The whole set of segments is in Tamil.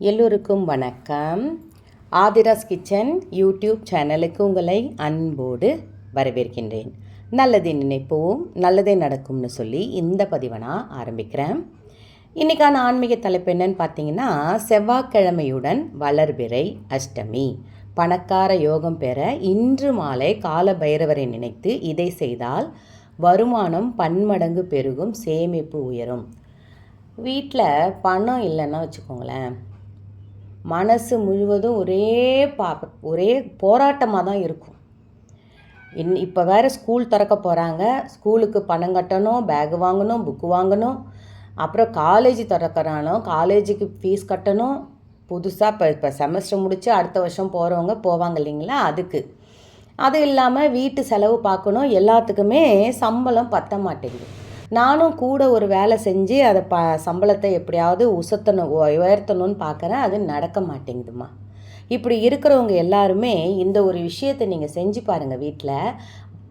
எல்லோருக்கும் வணக்கம். ஆதிராஸ் கிச்சன் யூடியூப் சேனலுக்கு உங்களை அன்போடு வரவேற்கின்றேன். நல்லதை நினைப்போம் நல்லதே நடக்கும்னு சொல்லி இந்த பதிவை நான் ஆரம்பிக்கிறேன். இன்றைக்கான ஆன்மீக தலைப்பு என்னன்னு பார்த்தீங்கன்னா செவ்வாய்க்கிழமையுடன் வளர்பிறை அஷ்டமி. பணக்கார யோகம் பெற இன்று மாலை கால பைரவரை நினைத்து இதை செய்தால் வருமானம் பன்மடங்கு பெருகும் சேமிப்பு உயரும். வீட்டில் பணம் இல்லைன்னா வச்சுக்கோங்களேன் மனசு முழுவதும் ஒரே பா ஒரே போராட்டமாக தான் இருக்கும். இன் இப்போ வேறு ஸ்கூல் திறக்க போகிறாங்க ஸ்கூலுக்கு பணம் கட்டணும் பேக் வாங்கணும் புக்கு வாங்கணும். அப்புறம் காலேஜ் திறக்கிறானோ காலேஜுக்கு ஃபீஸ் கட்டணும். புதுசாக இப்போ இப்போ செமஸ்டர் முடித்து அடுத்த வருஷம் போகிறவங்க போவாங்க இல்லைங்களா? அதுக்கு. அது இல்லாமல் வீட்டு செலவு பார்க்கணும். எல்லாத்துக்குமே சம்பளம் பத்த மாட்டேங்குது நானும் கூட ஒரு வேலை செஞ்சு அதை ப சம்பளத்தை எப்படியாவது உசத்தணும் உயர்த்தணும்னு பார்க்குறேன் அது நடக்க மாட்டேங்குதுமா இப்படி இருக்கிறவங்க எல்லாருமே இந்த ஒரு விஷயத்தை நீங்கள் செஞ்சு பாருங்கள் வீட்டில்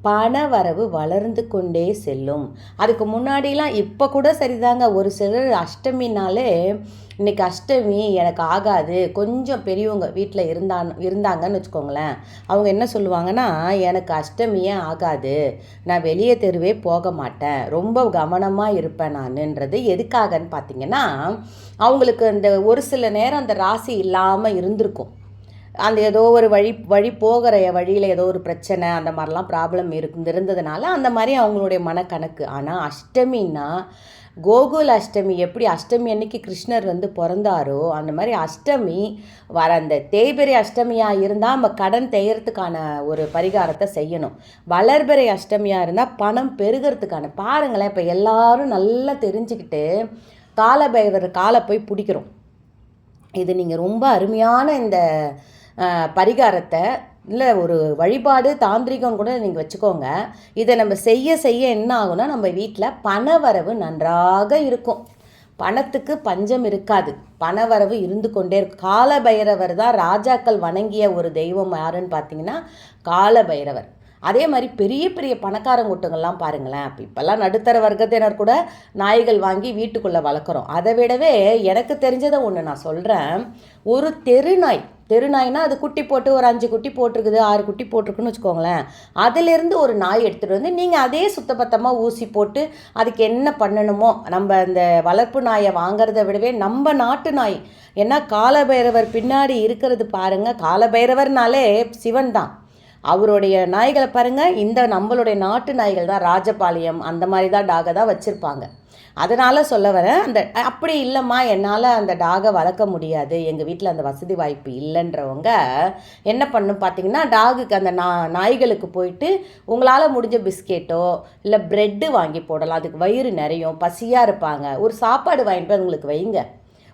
பண வரவு வளர்ந்து கொண்டே செல்லும். அதுக்கு முன்னாடிலாம் இப்போ கூட சரிதாங்க. ஒரு சிலர் அஷ்டமினாலே இன்னைக்கு அஷ்டமி எனக்கு ஆகாது. கொஞ்சம் பெரியவங்க வீட்டில் இருந்தான் இருந்தாங்கன்னு வச்சுக்கோங்களேன். அவங்க என்ன சொல்லுவாங்கன்னா எனக்கு அஷ்டமியே ஆகாது. நான் வெளியே தெருவே போக மாட்டேன். ரொம்ப கவனமாக இருப்பேன் நான்ன்றது எதுக்காகன்னு பார்த்தீங்கன்னா அவங்களுக்கு அந்த ஒரு சில நேரம் அந்த ராசி இல்லாமல் இருந்திருக்கும். அந்த ஏதோ ஒரு வழி வழி போகிற வழியில் ஏதோ ஒரு பிரச்சனை அந்த மாதிரிலாம் ப்ராப்ளம் இருக்கு இருந்ததுனால அந்த மாதிரி அவங்களுடைய மனக்கணக்கு. ஆனால் அஷ்டமின்னா கோகுல் அஷ்டமி எப்படி அஷ்டமி அன்னைக்கு கிருஷ்ணர் வந்து பிறந்தாரோ அந்த மாதிரி அஷ்டமி வர அந்த தேய்பிரை அஷ்டமியாக இருந்தால் நம்ம கடன் தேயறதுக்கான ஒரு பரிகாரத்தை செய்யணும். வளர்பிறை அஷ்டமியாக இருந்தால் பணம் பெருகிறதுக்கான பாருங்களேன் இப்போ எல்லாரும் நல்லா தெரிஞ்சுக்கிட்டு காலபைவர் காலை போய் பிடிக்கிறோம். இது நீங்கள் ரொம்ப அருமையான இந்த பரிகாரத்தை இல்லை ஒரு வழிபாடு தாந்திரிகம் கூட நீங்கள் வச்சுக்கோங்க. இதை நம்ம செய்ய செய்ய என்ன ஆகும்னா நம்ம வீட்டில் பணவரவு நன்றாக இருக்கும். பணத்துக்கு பஞ்சம் இருக்காது. பணவரவு இருந்து கொண்டே இருக்கும். காலபைரவர் தான் ராஜாக்கள் வணங்கிய ஒரு தெய்வம் யாருன்னு பார்த்தீங்கன்னா காலபைரவர். அதே மாதிரி பெரிய பெரிய பணக்காரங்க கூட்டங்கள்லாம் பாருங்களேன் அப்போ இப்போல்லாம் நடுத்தர வர்க்கத்தினர் கூட நாய்கள் வாங்கி வீட்டுக்குள்ளே வளர்க்குறோம். அதை விடவே எனக்கு தெரிஞ்சதை ஒன்று நான் சொல்கிறேன் ஒரு தெருநாய் தெருநாய்னா அது குட்டி போட்டு ஒரு அஞ்சு குட்டி போட்டிருக்குது ஆறு குட்டி போட்டிருக்குன்னு வச்சுக்கோங்களேன். அதிலிருந்து ஒரு நாய் எடுத்துகிட்டு வந்து நீங்கள் அதே சுத்தபத்தமாக ஊசி போட்டு அதுக்கு என்ன பண்ணணுமோ நம்ம இந்த வளர்ப்பு நாயை வாங்கிறத விடவே நம்ம நாட்டு நாய். ஏன்னா காலபைரவர் பின்னாடி இருக்கிறது பாருங்கள் காலபைரவர்னாலே சிவன் தான். அவருடைய நாய்களை பாருங்கள் இந்த நம்மளுடைய நாட்டு நாய்கள் தான் ராஜபாளையம் அந்த மாதிரி தான் டாகை தான் வச்சுருப்பாங்க. அதனால் சொல்ல வரேன் அந்த அப்படி இல்லைம்மா என்னால் அந்த டாகை வளர்க்க முடியாது எங்கள் வீட்டில் அந்த வசதி வாய்ப்பு இல்லைன்றவங்க என்ன பண்ணும் பார்த்தீங்கன்னா டாகுக்கு அந்த நா நாய்களுக்கு போயிட்டு உங்களால் முடிஞ்ச பிஸ்கெட்டோ இல்லை ப்ரெட்டு வாங்கி போடலாம் அதுக்கு வயிறு நிறையும் பசியாக இருப்பாங்க ஒரு சாப்பாடு வாங்கிட்டு போய் உங்களுக்கு வைங்க.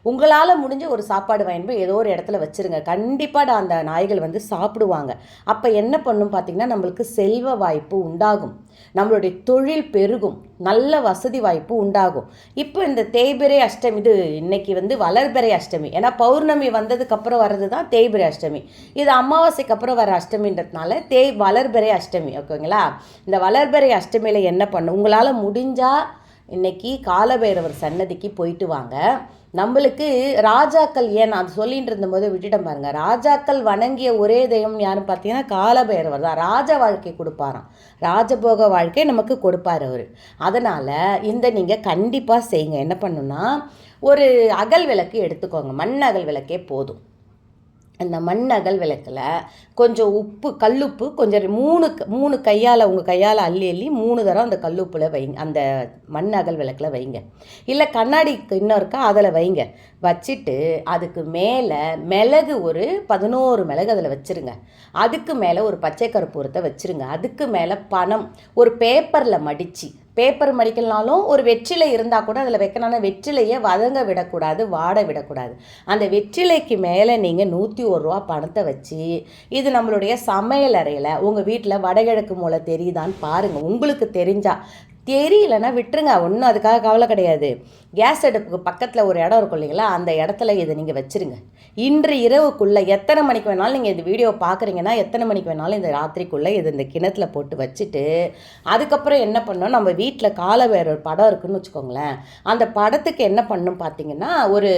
உங்களால் முடிஞ்ச ஒரு சாப்பாடு வாங்கி போய் ஏதோ ஒரு இடத்துல வச்சுருங்க. கண்டிப்பாக அந்த நாய்கள் வந்து சாப்பிடுவாங்க. அப்போ என்ன பண்ணும் பார்த்தீங்கன்னா நம்மளுக்கு செல்வ வாய்ப்பு உண்டாகும். நம்மளுடைய தொழில் பெருகும். நல்ல வசதி வாய்ப்பு உண்டாகும். இப்போ இந்த தேய்பிரை அஷ்டமி இது இன்னைக்கு வந்து வளர்பிறை அஷ்டமி. ஏன்னா பௌர்ணமி வந்ததுக்கப்புறம் வர்றது தான் தேய்பிரை அஷ்டமி. இது அமாவாசைக்கு அப்புறம் வர அஷ்டமின்றதுனால தேய் வளர்பிறை அஷ்டமி ஓகேங்களா? இந்த வளர்பிறை அஷ்டமியில் என்ன பண்ணும்? உங்களால் முடிஞ்சால் இன்னைக்கு காலபைரவர் சன்னதிக்கு போயிட்டு வாங்க. நம்மளுக்கு ராஜாக்கள் ஏன் அது சொல்லிட்டு இருந்தபோது விட்டுட்டேன் பாருங்க. ராஜாக்கள் வணங்கிய ஒரே தெய்வம் யாருன்னு பார்த்தீங்கன்னா காலபைரவர் தான். ராஜ வாழ்க்கை கொடுப்பாராம். ராஜபோக வாழ்க்கை நமக்கு கொடுப்பார் அவர். அதனால் இந்த நீங்கள் கண்டிப்பாக செய்யுங்க. என்ன பண்ணுன்னா ஒரு அகல் விளக்கு எடுத்துக்கோங்க. மண் அகல் விளக்கே போதும். அந்த மண் அகல் விளக்கில் கொஞ்சம் உப்பு கல்லுப்பு கொஞ்சம் மூணு க- மூணு கையால் உங்கள் கையால் அள்ளி அள்ளி மூணு தரம் அந்த கல்லுப்பில் வைங்க. அந்த மண் அகல் விளக்கில் வைங்க. இல்லை கண்ணாடி இன்னும் இருக்கா? அதில் வைங்க. வச்சுட்டு அதுக்கு மேலே மிளகு ஒரு பதினோரு மிளகு அதில் வச்சுருங்க. அதுக்கு மேலே ஒரு பச்சை கற்பூரத்தை வச்சுருங்க. அதுக்கு மேலே பணம். ஒரு பேப்பரில் மடித்து பேப்பர் மடிக்கலனாலும் ஒரு வெற்றிலை இருந்தால் கூட அதில் வைக்கணும்னா வெற்றிலையை வதங்க விடக்கூடாது வாட விடக்கூடாது. அந்த வெற்றிலைக்கு மேலே நீங்கள் நூற்றி ஒரு ரூபா பணத்தை வச்சு இது நம்மளுடைய சமையல் அறையில் உங்கள் வீட்டில் வடகிழக்கு மூலை தெரியுதான்னு பாருங்கள் உங்களுக்கு தெரிஞ்சால் தெரியலன்னா விட்டுருங்க ஒன்றும் அதுக்காக கவலை கிடையாது. கேஸ் அடுப்புக்கு பக்கத்தில் ஒரு இடம் இருக்கும் இல்லைங்களா அந்த இடத்துல இதை நீங்கள் வச்சுருங்க. இன்று இரவுக்குள்ளே எத்தனை மணிக்கு வேணாலும் நீங்கள் இந்த வீடியோ பார்க்குறீங்கன்னா எத்தனை மணிக்கு வேணாலும் இந்த ராத்திரிக்குள்ளே இது இந்த கிணத்துல போட்டு வச்சுட்டு அதுக்கப்புறம் என்ன பண்ணோம் நம்ம வீட்டில் காலை வேற ஒரு படம் இருக்குன்னு வச்சுக்கோங்களேன் அந்த படத்துக்கு என்ன பண்ணும் பார்த்தீங்கன்னா ஒரு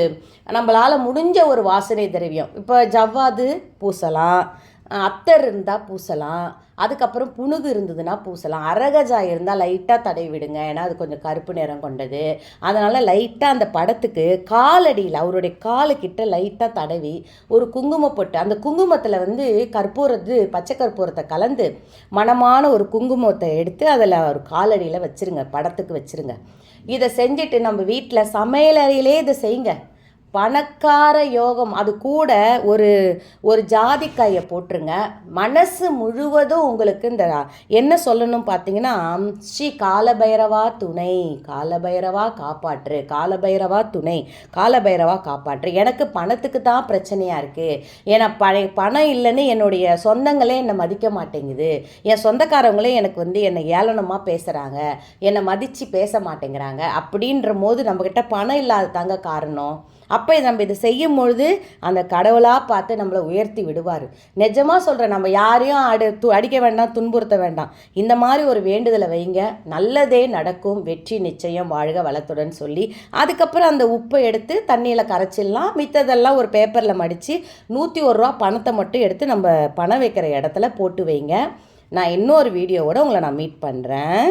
நம்மளால் முடிஞ்ச ஒரு வாசனை திரவியம். இப்போ ஜவ்வாது பூசலாம் அத்தர் இருந்தால் பூசலாம். அதுக்கப்புறம் புணுகு இருந்ததுன்னா பூசலாம். அரகஜா இருந்தால் லைட்டாக தடவி விடுங்க. ஏன்னா அது கொஞ்சம் கருப்பு நிறம் கொண்டது. அதனால் லைட்டாக அந்த படத்துக்கு காலடியில் அவருடைய காலுக்கிட்ட லைட்டாக தடவி ஒரு குங்குமம் போட்டு அந்த குங்குமத்தில் வந்து கற்பூரத்து பச்சை கற்பூரத்தை கலந்து மணமான ஒரு குங்குமத்தை எடுத்து அதில் ஒரு காலடியில் வச்சுருங்க. படத்துக்கு வச்சுருங்க. இதை செஞ்சுட்டு நம்ம வீட்டில் சமையலறையிலே இதை செய்யுங்க. பணக்கார யோகம். அது கூட ஒரு ஒரு ஜாதிக்காயை போட்டுருங்க. மனசு முழுவதும் உங்களுக்கு இந்த என்ன சொல்லணும் பார்த்தீங்கன்னா ஸ்ரீ காலபைரவா துணை காலபைரவா காப்பாற்று காலபைரவா துணை காலபைரவா காப்பாற்று. எனக்கு பணத்துக்கு தான் பிரச்சனையாக இருக்குது ஏன்னா பழைய பணம் இல்லைன்னு என்னுடைய சொந்தங்களே என்னை மதிக்க மாட்டேங்குது. என் சொந்தக்காரவங்களே எனக்கு வந்து என்னை ஏளனமாக பேசுகிறாங்க என்னை மதித்து பேச மாட்டேங்கிறாங்க. அப்படின்ற போது நம்மக்கிட்ட பணம் இல்லாத தாங்க காரணம். அப்போ நம்ம இதை செய்யும் பொழுது அந்த கடவுளாக பார்த்து நம்மளை உயர்த்தி விடுவார். நிஜமாக சொல்கிறேன் நம்ம யாரையும் அடு து அடிக்க வேண்டாம் துன்புறுத்த வேண்டாம். இந்த மாதிரி ஒரு வேண்டுதலை வைங்க. நல்லதே நடக்கும். வெற்றி நிச்சயம். வாழ்க வளத்துடன் சொல்லி அதுக்கப்புறம் அந்த உப்பை எடுத்து தண்ணியில் கரைச்சிடலாம். மித்ததெல்லாம் ஒரு பேப்பரில் மடித்து நூற்றி ஒரு ரூபா பணத்தை மட்டும் எடுத்து நம்ம பணம் வைக்கிற இடத்துல போட்டு வைங்க. நான் இன்னொரு வீடியோவோட உங்களை நான் மீட் பண்ணுறேன்